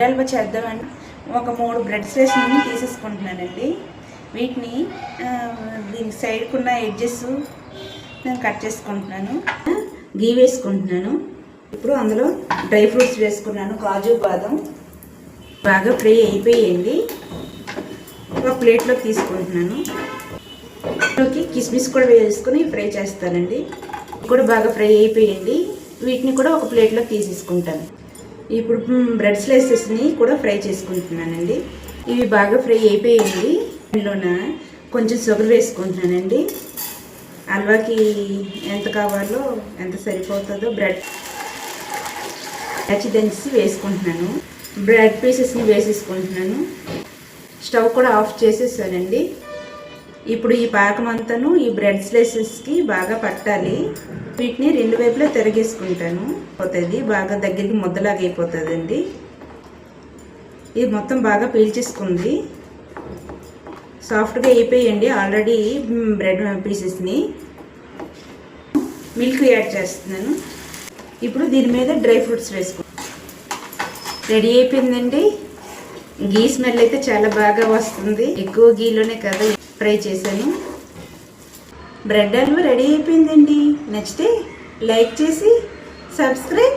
హల్వా చేద్దామని ఒక మూడు బ్రెడ్ స్టేషన్ తీసేసుకుంటున్నానండి. వీటిని దీని సైడ్కి ఉన్న ఎడ్జెస్ నేను కట్ చేసుకుంటున్నాను. గీ వేసుకుంటున్నాను. ఇప్పుడు అందులో డ్రై ఫ్రూట్స్ వేసుకున్నాను కాజు బాదం. బాగా ఫ్రై అయిపోయింది. ఒక ప్లేట్లో తీసుకుంటున్నాను. ఇంట్లోకి కిస్మిస్ కూడా వేసుకుని ఫ్రై చేస్తానండి. కూడా బాగా ఫ్రై అయిపోయింది. వీటిని కూడా ఒక ప్లేట్లో తీసేసుకుంటాను. ఇప్పుడు బ్రెడ్ స్లైసెస్ని కూడా ఫ్రై చేసుకుంటున్నానండి. ఇవి బాగా ఫ్రై అయిపోయింది. ఇందులోన కొంచెం షుగర్ వేసుకుంటున్నానండి. హల్వాకి ఎంత కావాలో ఎంత సరిపోతుందో బ్రెడ్ పచ్చి దంచి వేసుకుంటున్నాను. బ్రెడ్ పీసెస్ని వేసేసుకుంటున్నాను. స్టవ్ కూడా ఆఫ్ చేసేసానండి. ఇప్పుడు ఈ పాకం అంతాను ఈ బ్రెడ్ స్లైసెస్కి బాగా పట్టాలి. వీటిని రెండు వైపులా తిరగేసుకుంటాను. పోతుంది. బాగా దగ్గరికి ముద్దలాగా అయిపోతుందండి. ఇది మొత్తం బాగా పీల్చేసుకుంది. సాఫ్ట్గా అయిపోయండి. ఆల్రెడీ బ్రెడ్ పీసెస్ని మిల్క్ యాడ్ చేస్తున్నాను. ఇప్పుడు దీని మీద డ్రై ఫ్రూట్స్ వేసుకుంటాను రెడీ అయిపోయిందండి. గీ స్మెల్ అయితే చాలా బాగా వస్తుంది. ఎక్కువ గీలోనే కదా ఫ్రై చేశాను. బ్రెడ్ హల్వా రెడీ అయిపోయిందండి. నచ్చితే లైక్ చేసి సబ్స్క్రైబ్